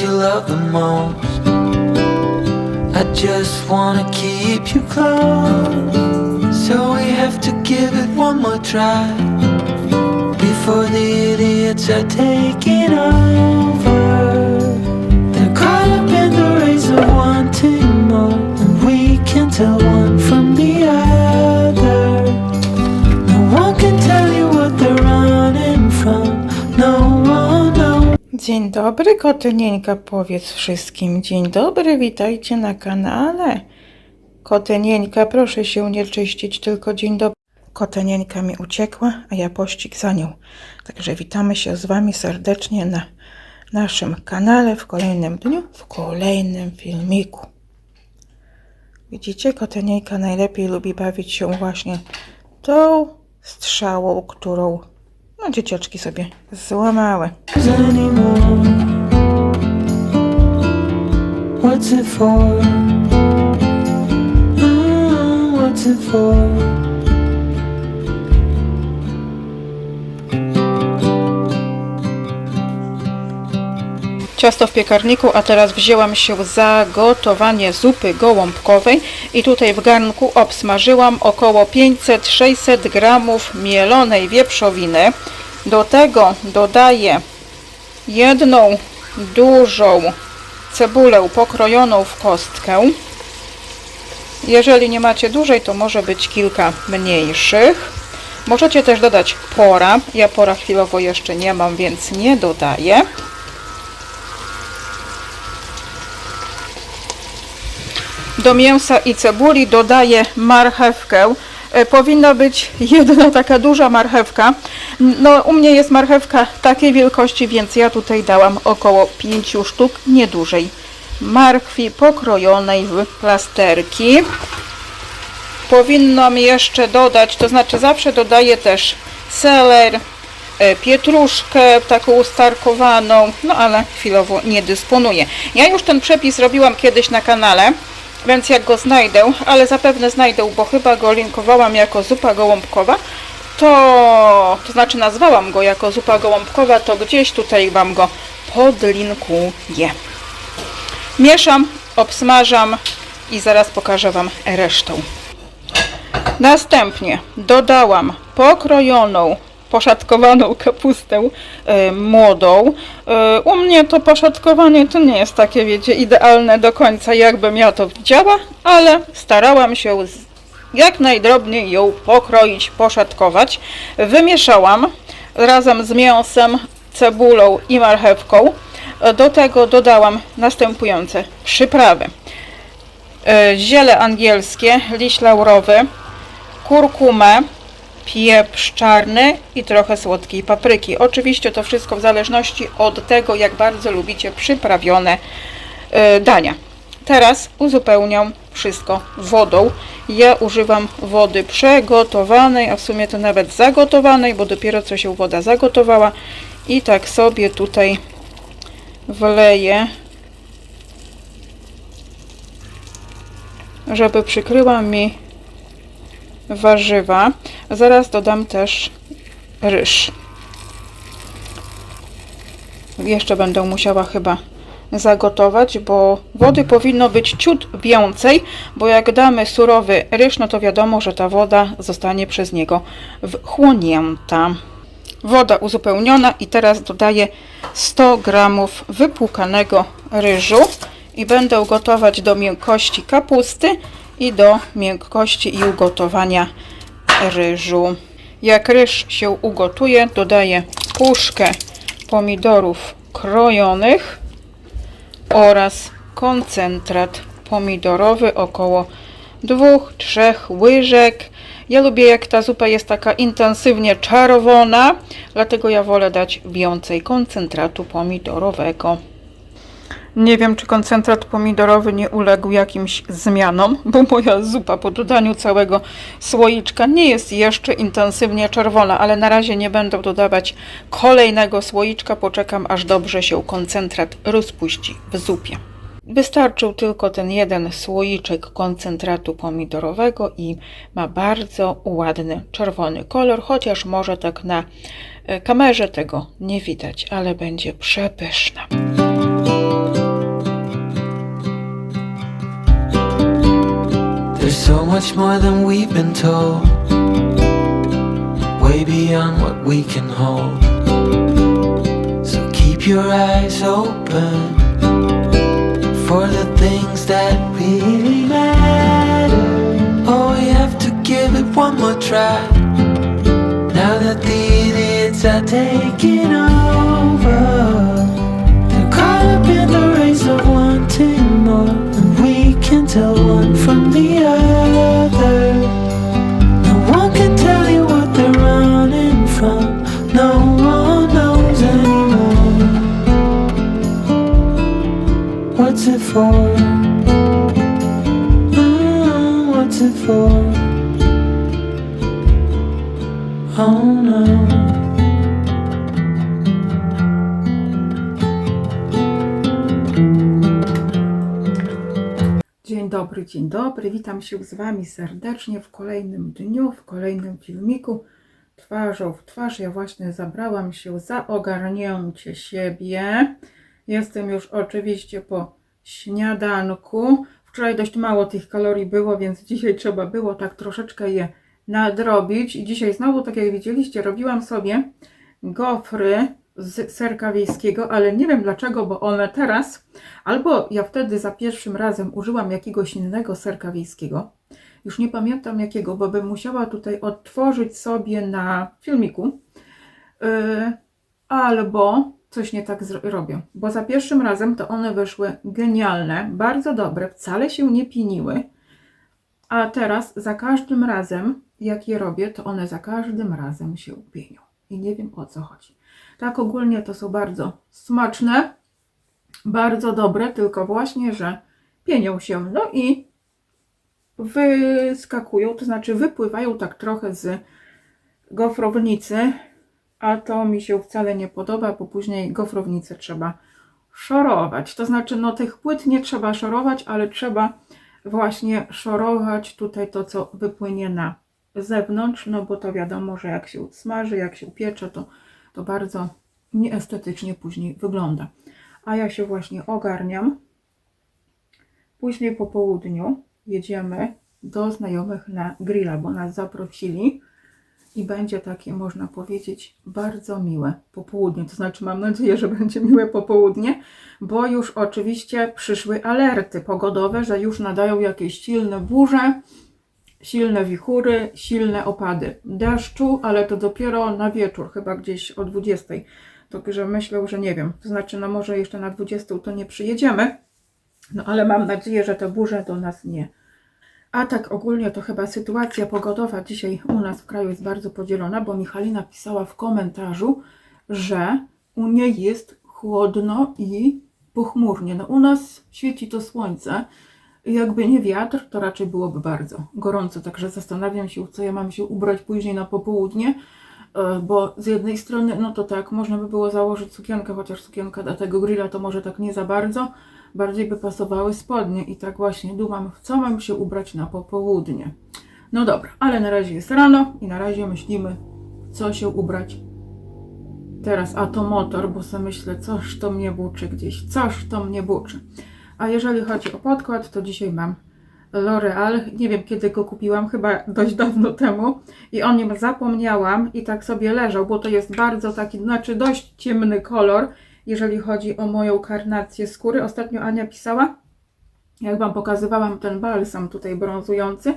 you love the most. I just wanna keep you close. So we have to give it one more try. Before the idiots are taking over. Dobry, kotynieńka, powiedz wszystkim. Dzień dobry, witajcie na kanale. Kotynieńka, proszę się nie czyścić, tylko dzień dobry. Kotynieńka mi uciekła, a ja pościg za nią. Także witamy się z Wami serdecznie na naszym kanale w kolejnym dniu, w kolejnym filmiku. Widzicie, kotynieńka najlepiej lubi bawić się właśnie tą strzałą, którą no, dzieciaczki sobie złamały. What's it for? What's it for? Ciasto w piekarniku, a teraz wzięłam się za gotowanie zupy gołąbkowej i tutaj w garnku obsmażyłam około 500-600 gramów mielonej wieprzowiny. Do tego dodaję jedną dużą cebulę pokrojoną w kostkę. Jeżeli nie macie dużej, to może być kilka mniejszych. Możecie też dodać pora. Ja pora chwilowo jeszcze nie mam, więc nie dodaję. Do mięsa i cebuli dodaję marchewkę. E, Powinna być jedna taka duża marchewka. No, u mnie jest marchewka takiej wielkości, więc ja tutaj dałam około 5 sztuk, nie dużej. Marchwi pokrojonej w plasterki. Powinnam jeszcze dodać, to znaczy zawsze dodaję też seler, e, pietruszkę taką ustarkowaną, no ale chwilowo nie dysponuję. Ja już ten przepis robiłam kiedyś na kanale, więc jak go znajdę, ale zapewne znajdę, bo chyba go linkowałam jako zupa gołąbkowa, to, to znaczy nazwałam go jako zupa gołąbkowa, to gdzieś tutaj Wam go podlinkuję. Mieszam, obsmażam i zaraz pokażę Wam resztę. Następnie dodałam pokrojoną, poszatkowaną kapustę e, młodą. E, u mnie to poszatkowanie to nie jest takie, wiecie, idealne do końca, jakbym ja to widziała, ale starałam się jak najdrobniej ją pokroić, poszatkować. Wymieszałam razem z mięsem, cebulą i marchewką. E, Do tego dodałam następujące przyprawy. Ziele angielskie, liść laurowy, kurkumę, pieprz czarny i trochę słodkiej papryki. Oczywiście to wszystko w zależności od tego, jak bardzo lubicie przyprawione e, dania. Teraz uzupełniam wszystko wodą. Ja używam wody przegotowanej, a w sumie to nawet zagotowanej, bo dopiero co się woda zagotowała. I tak sobie tutaj wleję, żeby przykryła mi warzywa. Zaraz dodam też ryż. Jeszcze będę musiała chyba zagotować, bo wody powinno być ciut więcej, bo jak damy surowy ryż, no to wiadomo, że ta woda zostanie przez niego wchłonięta. Woda uzupełniona i teraz dodaję 100 gramów wypłukanego ryżu i będę gotować do miękkości kapusty i do miękkości i ugotowania ryżu. Jak ryż się ugotuje, dodaję puszkę pomidorów krojonych oraz koncentrat pomidorowy około 2-3 łyżek. Ja lubię jak ta zupa jest taka intensywnie czerwona, dlatego ja wolę dać więcej koncentratu pomidorowego. Nie wiem, czy koncentrat pomidorowy nie uległ jakimś zmianom, bo moja zupa po dodaniu całego słoiczka nie jest jeszcze intensywnie czerwona, ale na razie nie będę dodawać kolejnego słoiczka, poczekam aż dobrze się koncentrat rozpuści w zupie. Wystarczył tylko ten jeden słoiczek koncentratu pomidorowego i ma bardzo ładny czerwony kolor, chociaż może tak na e, kamerze tego nie widać, ale będzie przepyszna. There's so much more than we've been told, way beyond what we can hold. So keep your eyes open for the things that really matter. Oh, we have to give it one more try. Now that the idiots are taking over, they're caught up in the race of wanting more, can tell one from the other. No one can tell you what they're running from. No one knows anymore. What's it for? Mm, what's it for? Oh no. Dobry, dzień dobry. Witam się z Wami serdecznie w kolejnym dniu, w kolejnym filmiku. Twarzą w twarz. Ja właśnie zabrałam się za ogarnięcie siebie. Jestem już oczywiście po śniadanku. Wczoraj dość mało tych kalorii było, więc dzisiaj trzeba było tak troszeczkę je nadrobić. I dzisiaj znowu, tak jak widzieliście, robiłam sobie gofry z serka wiejskiego, ale nie wiem dlaczego, bo one teraz, albo ja wtedy za pierwszym razem użyłam jakiegoś innego serka wiejskiego, już nie pamiętam jakiego, bo bym musiała tutaj odtworzyć sobie na filmiku, yy, albo coś nie tak robię, bo za pierwszym razem to one wyszły genialne, bardzo dobre, wcale się nie piniły, a teraz za każdym razem, jak je robię, to one za każdym razem się pienią. I nie wiem o co chodzi. Tak ogólnie to są bardzo smaczne, bardzo dobre, tylko właśnie, że pienią się. No i wyskakują, to znaczy wypływają tak trochę z gofrownicy, a to mi się wcale nie podoba, bo później gofrownicę trzeba szorować. To znaczy, no tych płyt nie trzeba szorować, ale trzeba właśnie szorować tutaj to, co wypłynie na zewnątrz, no bo to wiadomo, że jak się smaży, jak się piecze, to, to bardzo nieestetycznie później wygląda. A ja się właśnie ogarniam. Później po południu jedziemy do znajomych na grilla, bo nas zaprosili i będzie takie, można powiedzieć, bardzo miłe popołudnie. To znaczy, mam nadzieję, że będzie miłe popołudnie, bo już oczywiście przyszły alerty pogodowe, że już nadają jakieś silne burze, silne wichury, silne opady deszczu, ale to dopiero na wieczór, chyba gdzieś o 20. Także myślę, że nie wiem. To znaczy, no może jeszcze na 20 to nie przyjedziemy, no ale mam nadzieję, że te burze do nas nie. A tak ogólnie to chyba sytuacja pogodowa dzisiaj u nas w kraju jest bardzo podzielona, bo Michalina pisała w komentarzu, że u niej jest chłodno i pochmurnie. No u nas świeci to słońce. Jakby nie wiatr, to raczej byłoby bardzo gorąco. Także zastanawiam się, co ja mam się ubrać później na popołudnie. E, Bo z jednej strony, no to tak, można by było założyć sukienkę, chociaż sukienka dla tego grilla to może tak nie za bardzo. Bardziej by pasowały spodnie i tak właśnie dumam, w co mam się ubrać na popołudnie. No dobra, ale na razie jest rano i na razie myślimy, co się ubrać teraz. A to motor, bo sobie myślę, coś to mnie buczy gdzieś, coś to mnie buczy. A jeżeli chodzi o podkład, to dzisiaj mam L'Oreal. Nie wiem kiedy go kupiłam, chyba dość dawno temu i o nim zapomniałam i tak sobie leżał, bo to jest bardzo taki, znaczy dość ciemny kolor, jeżeli chodzi o moją karnację skóry. Ostatnio Ania pisała, jak Wam pokazywałam ten balsam tutaj brązujący,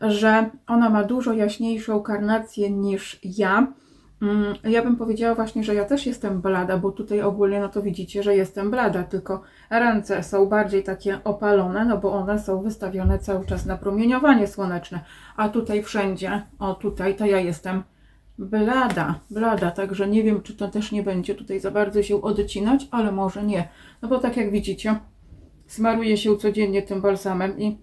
że ona ma dużo jaśniejszą karnację niż ja. Mm, Ja bym powiedziała właśnie, że ja też jestem blada, bo tutaj ogólnie no to widzicie, że jestem blada, tylko ręce są bardziej takie opalone, no bo one są wystawione cały czas na promieniowanie słoneczne, a tutaj wszędzie, o tutaj, to ja jestem blada, blada, także nie wiem, czy to też nie będzie tutaj za bardzo się odcinać, ale może nie, no bo tak jak widzicie, smaruje się codziennie tym balsamem i,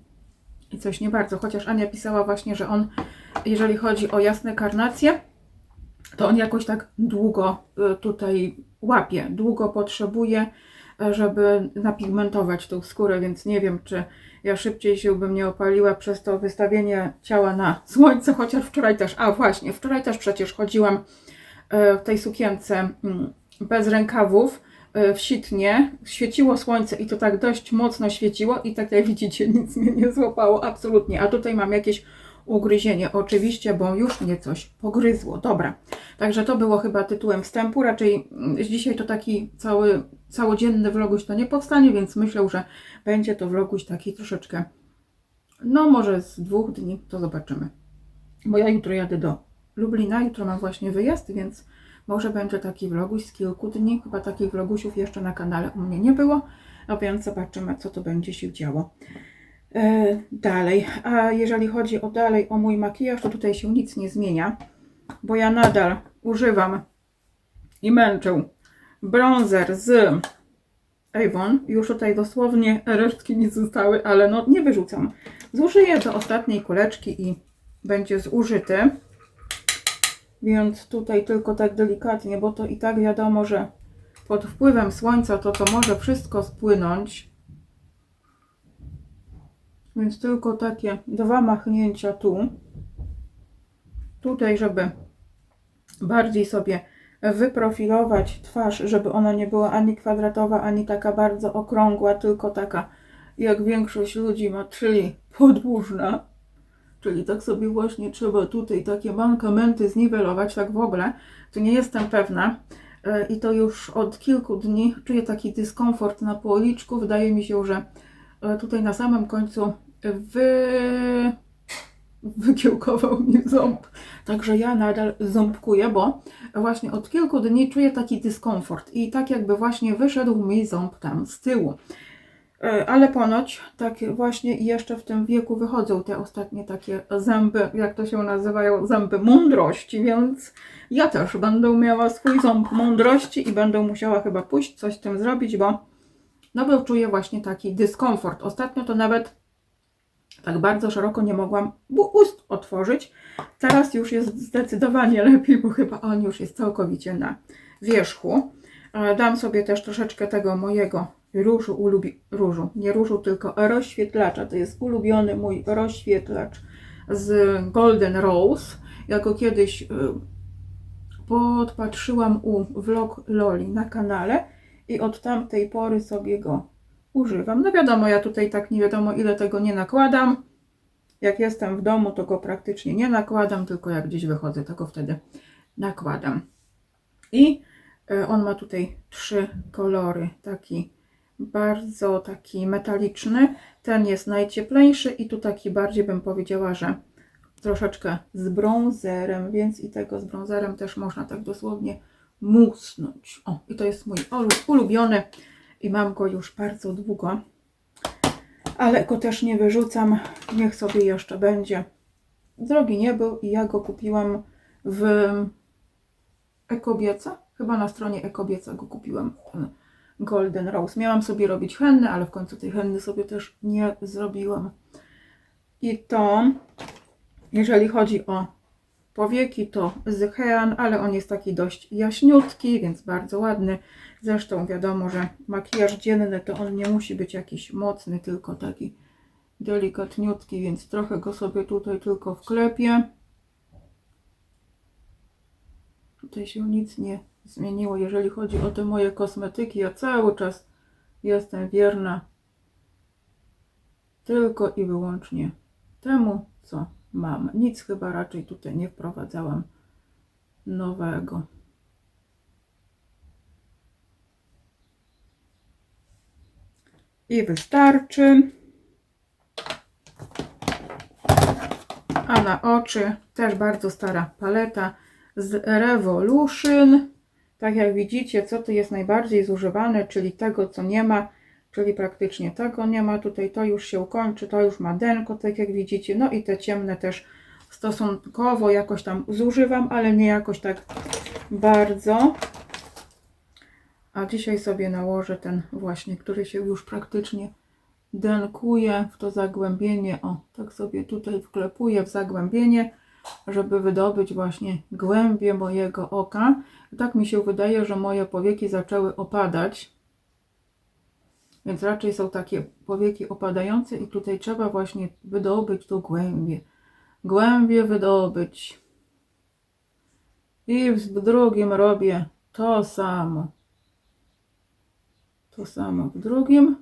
i coś nie bardzo, chociaż Ania pisała właśnie, że on, jeżeli chodzi o jasne karnacje, to on jakoś tak długo y, tutaj łapie, długo potrzebuje, e, żeby napigmentować tą skórę, więc nie wiem, czy ja szybciej się bym nie opaliła przez to wystawienie ciała na słońce, chociaż wczoraj też, a właśnie, wczoraj też przecież chodziłam e, w tej sukience mm, bez rękawów w sitnie, świeciło słońce i to tak dość mocno świeciło i tak jak widzicie nic mnie nie złapało, absolutnie. A tutaj mam jakieś ugryzienie, oczywiście, bo już mnie coś pogryzło. Dobra, także to było chyba tytułem wstępu, raczej mm, dzisiaj to taki cały, całodzienny vloguś to nie powstanie, więc myślę, że będzie to vloguś taki troszeczkę, no może z dwóch dni, to zobaczymy. Bo ja jutro jadę do Lublina, jutro mam właśnie wyjazd, więc może będzie taki vloguś z kilku dni. Chyba takich vlogusiów jeszcze na kanale u mnie nie było, a więc zobaczymy, co to będzie się działo. E, dalej, a jeżeli chodzi o dalej o mój makijaż, to tutaj się nic nie zmienia, bo ja nadal używam i męczę bronzer z Avon. Już tutaj dosłownie resztki nie zostały, ale no nie wyrzucam. Zużyję do ostatniej kuleczki i będzie zużyty. Więc tutaj tylko tak delikatnie, bo to i tak wiadomo, że pod wpływem słońca to to może wszystko spłynąć. Więc tylko takie dwa machnięcia tu. Tutaj, żeby bardziej sobie wyprofilować twarz, żeby ona nie była ani kwadratowa, ani taka bardzo okrągła, tylko taka jak większość ludzi ma, czyli podłużna. Czyli tak sobie właśnie trzeba tutaj takie mankamenty zniwelować, tak w ogóle, to nie jestem pewna. E, I to już od kilku dni czuję taki dyskomfort na policzku. Wydaje mi się, że tutaj na samym końcu wy... wykiełkował mi ząb. Także ja nadal ząbkuję, bo właśnie od kilku dni czuję taki dyskomfort i tak jakby właśnie wyszedł mi ząb tam z tyłu. E, Ale ponoć tak właśnie jeszcze w tym wieku wychodzą te ostatnie takie zęby, jak to się nazywają, zęby mądrości, więc ja też będę miała swój ząb mądrości i będę musiała chyba pójść coś z tym zrobić, bo no bo czuję właśnie taki dyskomfort. Ostatnio to nawet tak bardzo szeroko nie mogłam ust otworzyć. Teraz już jest zdecydowanie lepiej, bo chyba on już jest całkowicie na wierzchu. E, Dam sobie też troszeczkę tego mojego różu, ulubi, różu, nie różu, tylko rozświetlacza. To jest ulubiony mój rozświetlacz z Golden Rose. Ja go kiedyś y, podpatrzyłam u vlog Loli na kanale i od tamtej pory sobie go używam. No wiadomo, ja tutaj tak nie wiadomo ile tego nie nakładam. Jak jestem w domu, to go praktycznie nie nakładam, tylko jak gdzieś wychodzę, to go wtedy nakładam. I y, on ma tutaj trzy kolory. Taki bardzo taki metaliczny. Ten jest najcieplejszy i tu taki bardziej bym powiedziała, że troszeczkę z brązerem, więc i tego z brązerem też można tak dosłownie musnąć. O, i to jest mój ulu- ulubiony i mam go już bardzo długo. Ale go też nie wyrzucam. Niech sobie jeszcze będzie. Drogi nie był i ja go kupiłam w Ekobieca. Chyba na stronie Ekobieca go kupiłam. Ten Golden Rose. Miałam sobie robić hennę, ale w końcu tej henny sobie też nie zrobiłam. I to, jeżeli chodzi o powieki, to z Hean, ale on jest taki dość jaśniutki, więc bardzo ładny. Zresztą wiadomo, że makijaż dzienny to on nie musi być jakiś mocny, tylko taki delikatniutki, więc trochę go sobie tutaj tylko wklepię. Tutaj się nic nie zmieniło, jeżeli chodzi o te moje kosmetyki. Ja cały czas jestem wierna tylko i wyłącznie temu, co mam. Nic chyba raczej tutaj nie wprowadzałam nowego. I wystarczy. A na oczy też bardzo stara paleta z Revolution. Tak jak widzicie, co tu jest najbardziej zużywane, czyli tego, co nie ma, czyli praktycznie tego nie ma. Tutaj to już się kończy, to już ma denko, tak jak widzicie. No i te ciemne też stosunkowo jakoś tam zużywam, ale nie jakoś tak bardzo. A dzisiaj sobie nałożę ten właśnie, który się już praktycznie denkuje w to zagłębienie. O, tak sobie tutaj wklepuję w zagłębienie, żeby wydobyć właśnie głębie mojego oka. Tak mi się wydaje, że moje powieki zaczęły opadać. Więc raczej są takie powieki opadające i tutaj trzeba właśnie wydobyć to głębie. Głębie wydobyć. I w drugim robię to samo. To samo w drugim.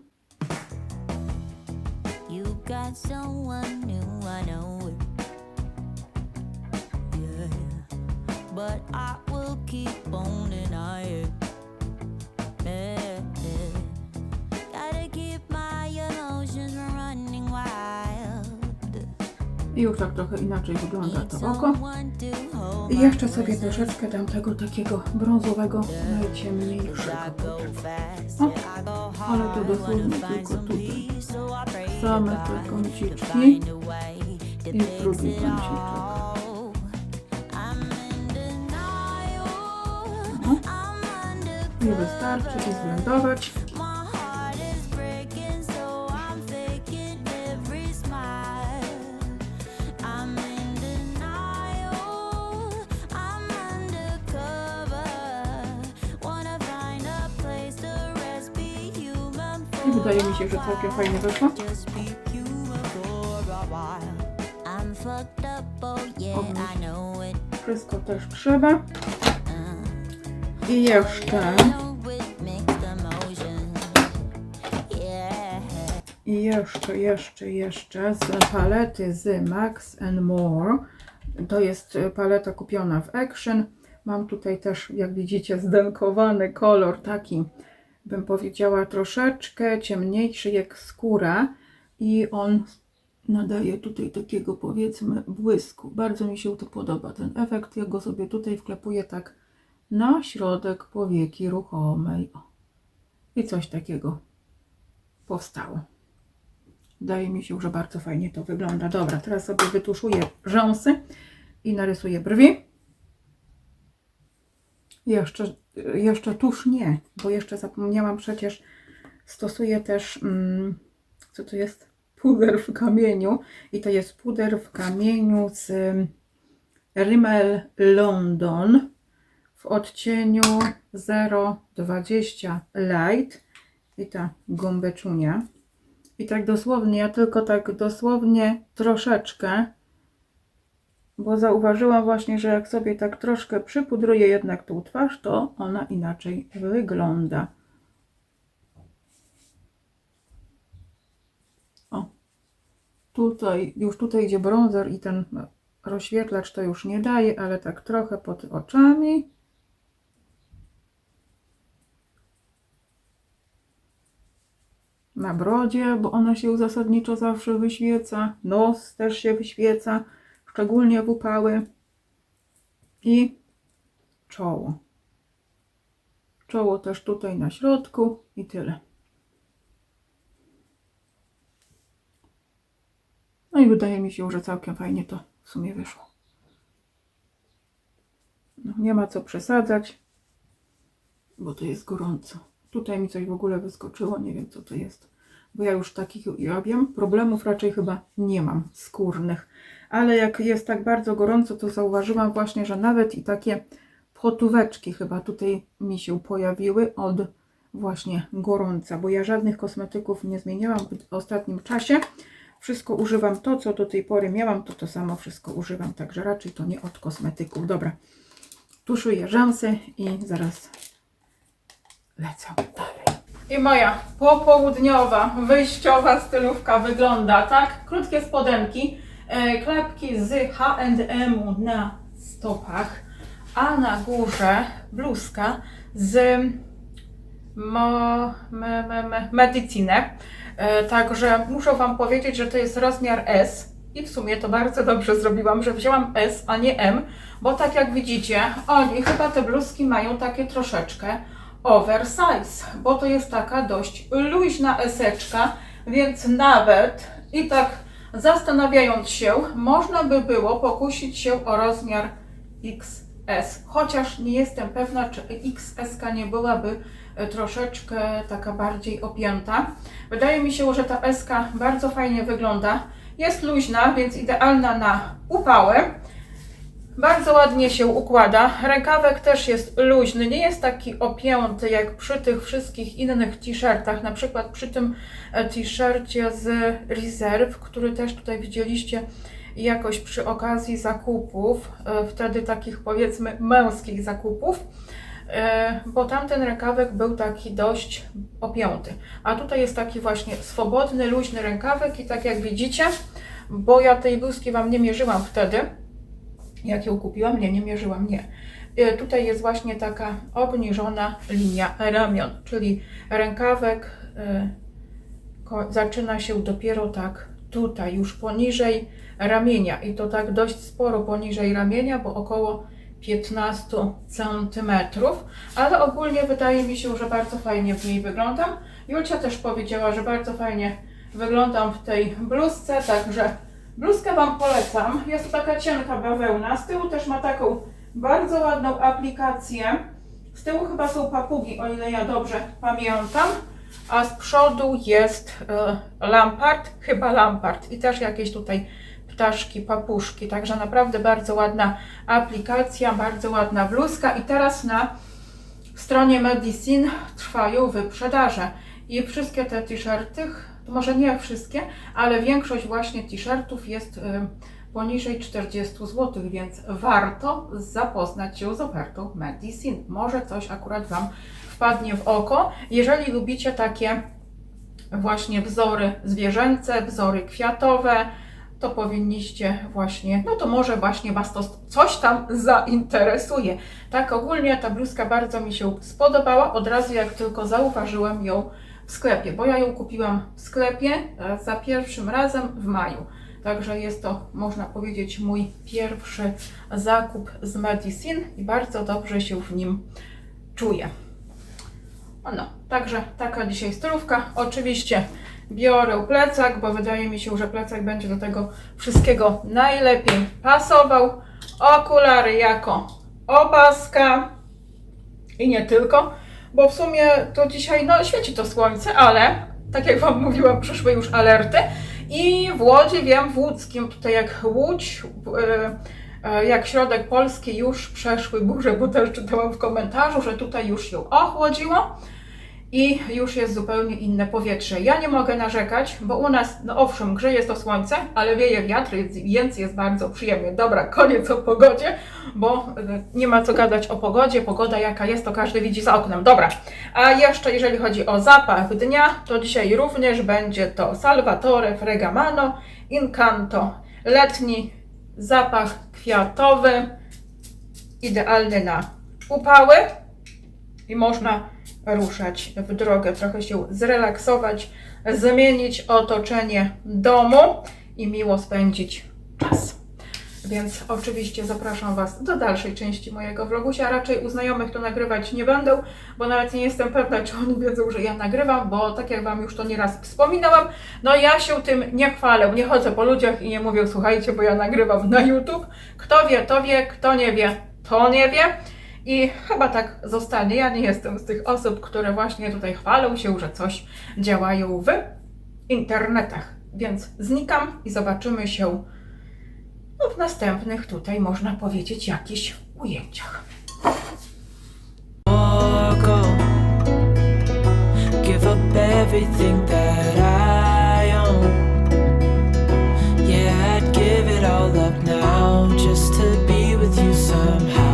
I już tak trochę inaczej wygląda to oko. I jeszcze sobie troszeczkę dam tego takiego brązowego, najciemniejszego. O, ale to dosłownie tylko tutaj. Same te to i drugi. I'm I under wystarczy i zblendować. Wydaje mi się, że całkiem fajnie wyszło. It. Wszystko też trzeba. I jeszcze, i jeszcze, jeszcze, jeszcze z palety z Max and More. To jest paleta kupiona w Action. Mam tutaj też, jak widzicie, zdenkowany kolor, taki bym powiedziała troszeczkę ciemniejszy jak skóra i on nadaje tutaj takiego powiedzmy błysku. Bardzo mi się to podoba, ten efekt. Ja go sobie tutaj wklepuję tak na środek powieki ruchomej. O. I coś takiego powstało. Wydaje mi się, że bardzo fajnie to wygląda. Dobra, teraz sobie wytuszuję rzęsy i narysuję brwi. Jeszcze, jeszcze tuż nie, bo jeszcze zapomniałam przecież stosuję też, mm, co to jest? Puder w kamieniu i to jest puder w kamieniu z mm, Rimmel London w odcieniu 020 Light i ta gąbeczunia. I tak dosłownie, ja tylko tak dosłownie troszeczkę, bo zauważyłam właśnie, że jak sobie tak troszkę przypudruję jednak tą twarz, to ona inaczej wygląda. O, tutaj, już tutaj idzie bronzer i ten rozświetlacz to już nie daje, ale tak trochę pod oczami. na brodzie, bo ona się zasadniczo zawsze wyświeca. Nos też się wyświeca, szczególnie w upały. I czoło. Czoło też tutaj na środku i tyle. No i wydaje mi się, że całkiem fajnie to w sumie wyszło. No, nie ma co przesadzać, bo to jest gorąco. Tutaj mi coś w ogóle wyskoczyło, nie wiem co to jest. Bo ja już takich, wiem, problemów raczej chyba nie mam skórnych. Ale jak jest tak bardzo gorąco, to zauważyłam właśnie, że nawet i takie potóweczki chyba tutaj mi się pojawiły od właśnie gorąca, bo ja żadnych kosmetyków nie zmieniałam w ostatnim czasie. Wszystko używam to, co do tej pory miałam, to to samo wszystko używam, także raczej to nie od kosmetyków. Dobra, tuszuję rzęsy i zaraz lecę dalej. I moja popołudniowa, wyjściowa stylówka wygląda tak. Krótkie spodenki, klapki z H&M na stopach, a na górze bluzka z mo, me, me, me, Medicine. E, Także muszę Wam powiedzieć, że to jest rozmiar S. I w sumie to bardzo dobrze zrobiłam, że wzięłam S, a nie M, bo tak jak widzicie, oni chyba te bluzki mają takie troszeczkę oversize, bo to jest taka dość luźna eseczka, więc nawet i tak zastanawiając się, można by było pokusić się o rozmiar XS, chociaż nie jestem pewna, czy XS nie byłaby e, troszeczkę taka bardziej opięta. Wydaje mi się, że ta S bardzo fajnie wygląda. Jest luźna, więc idealna na upałę. Bardzo ładnie się układa. Rękawek też jest luźny, nie jest taki opięty jak przy tych wszystkich innych t-shirtach. Na przykład przy tym e, t-shircie z Reserve, który też tutaj widzieliście jakoś przy okazji zakupów, e, wtedy takich powiedzmy męskich zakupów, e, bo tamten rękawek był taki dość opięty. A tutaj jest taki właśnie swobodny, luźny rękawek i tak jak widzicie, bo ja tej bluzki Wam nie mierzyłam wtedy, jak ją kupiłam, nie, nie mierzyłam, nie. E, Tutaj jest właśnie taka obniżona linia ramion, czyli rękawek e, zaczyna się dopiero tak tutaj, już poniżej ramienia i to tak dość sporo poniżej ramienia, bo około 15 centymetrów, ale ogólnie wydaje mi się, że bardzo fajnie w niej wyglądam. Julcia też powiedziała, że bardzo fajnie wyglądam w tej bluzce, także bluzkę Wam polecam. Jest to taka cienka bawełna, z tyłu też ma taką bardzo ładną aplikację. Z tyłu chyba są papugi, o ile ja dobrze pamiętam. A z przodu jest e, lampart, chyba lampart. I też jakieś tutaj ptaszki, papuszki, także naprawdę bardzo ładna aplikacja, bardzo ładna bluzka. I teraz na stronie Medicine trwają wyprzedaże. I wszystkie te t-shirty, może nie wszystkie, ale większość właśnie t-shirtów jest e, poniżej 40 zł, więc warto zapoznać się z ofertą Medicine. Może coś akurat Wam wpadnie w oko. Jeżeli lubicie takie właśnie wzory zwierzęce, wzory kwiatowe, to powinniście właśnie, no to może właśnie Was to coś tam zainteresuje. Tak ogólnie ta bluzka bardzo mi się spodobała, od razu jak tylko zauważyłem ją w sklepie, bo ja ją kupiłam w sklepie e, za pierwszym razem w maju. Także jest to, można powiedzieć, mój pierwszy zakup z Medicine i bardzo dobrze się w nim czuję. No, także taka dzisiaj stylówka. Oczywiście biorę plecak, bo wydaje mi się, że plecak będzie do tego wszystkiego najlepiej pasował. Okulary jako opaska i nie tylko, bo w sumie to dzisiaj, no świeci to słońce, ale tak jak Wam mówiłam, przyszły już alerty. I w Łodzi, wiem, w łódzkim, tutaj jak Łódź, e, e, jak środek Polski już przeszły burze, bo też czytałam w komentarzu, że tutaj już się ochłodziło i już jest zupełnie inne powietrze. Ja nie mogę narzekać, bo u nas, no owszem, grzeje to słońce, ale wieje wiatr, więc jest bardzo przyjemnie. Dobra, koniec o pogodzie, bo y, nie ma co gadać o pogodzie. Pogoda jaka jest, to każdy widzi za oknem. Dobra, a jeszcze jeżeli chodzi o zapach dnia, to dzisiaj również będzie to Salvatore Fregamano Incanto. Letni zapach kwiatowy, idealny na upały i można ruszać w drogę, trochę się zrelaksować, zmienić otoczenie domu i miło spędzić czas. Więc oczywiście zapraszam Was do dalszej części mojego vlogusia. Raczej u znajomych to nagrywać nie będę, bo nawet nie jestem pewna, czy oni wiedzą, że ja nagrywam, bo tak jak Wam już to nieraz wspominałam, no ja się tym nie chwalę, nie chodzę po ludziach i nie mówię, słuchajcie, bo ja nagrywam na YouTube. Kto wie, to wie, kto nie wie, to nie wie. I chyba tak zostanie. Ja nie jestem z tych osób, które właśnie tutaj chwalą się, że coś działają w internetach. Więc znikam i zobaczymy się no, w następnych tutaj, można powiedzieć, jakichś ujęciach. Give up everything that I own. Yeah, I'd give it all up now just to be with you somehow.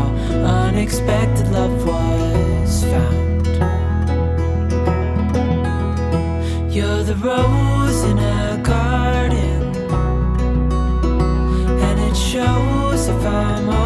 Unexpected love was found. You're the rose in a garden, and it shows if I'm